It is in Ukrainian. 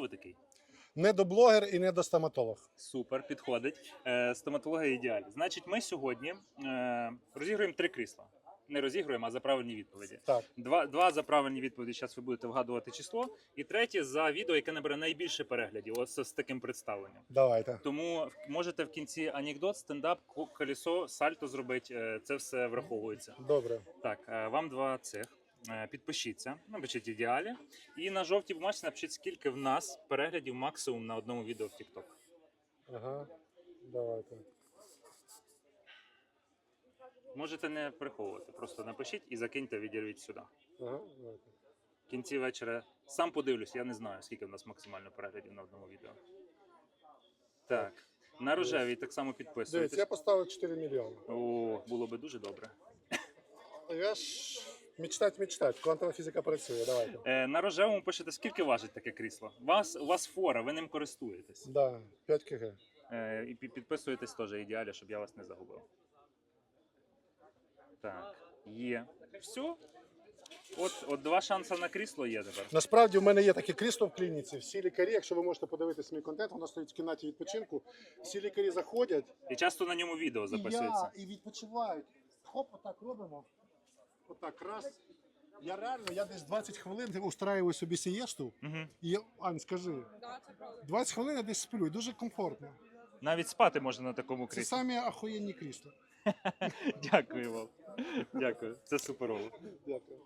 Хто ви такий? Не до блогер і не до стоматолог. Супер, підходить. Е, стоматологія ідеалі. Значить, ми сьогодні е, розігруємо три крісла. Не розігруємо, а за правильні відповіді. Так, Два, два за правильні відповіді. Зараз ви будете вгадувати число. І третє за відео, яке набере найбільше переглядів. Ось з таким представленням. давайте. Тому можете в кінці анекдот, стендап, ко- колесо, сальто зробити. е, Це все враховується. Добре. Так, е, вам два цих. Е, Підпишіться, напишіть ідеалі. І на жовтій бумажці напишіть, скільки в нас переглядів максимум на одному відео в TikTok. Ага. Давайте. Можете не приховувати, просто напишіть і закиньте, відірвіть сюди. Ага. давайте. В кінці вечора сам подивлюсь, я не знаю, скільки в нас максимально переглядів на одному відео. Так. На рожевій так само Дивіться, підписуйтесь. я поставив 4 мільйони. О, було би дуже добре. Я ж мечтать, мечтать. Квантова фізика працює. Давайте. Е, на рожевому пишете, скільки важить таке крісло. Вас, у вас фора, ви ним користуєтесь. Да, 5 кг. Е, і пі- підписуєтесь теж ідеалі, щоб я вас не загубив. Так, є. Все. От, от два шанси на крісло є тепер. Насправді в мене є таке крісло в клініці. Всі лікарі, якщо ви можете подивитися мій контент, воно стоїть в кімнаті відпочинку. Всі лікарі заходять І часто на ньому відео і, я, і відпочивають. Хоп, отак робимо. Отак раз. Я реально, я десь 20 хвилин устраюю собі сієсту. Угу. І Ань, скажи, 20 хвилин я десь сплю, і дуже комфортно. Навіть спати можна на такому Це кріслі. самі ахуєнні крісла. Дякую вам. Дякую. Це суперово. Дякую.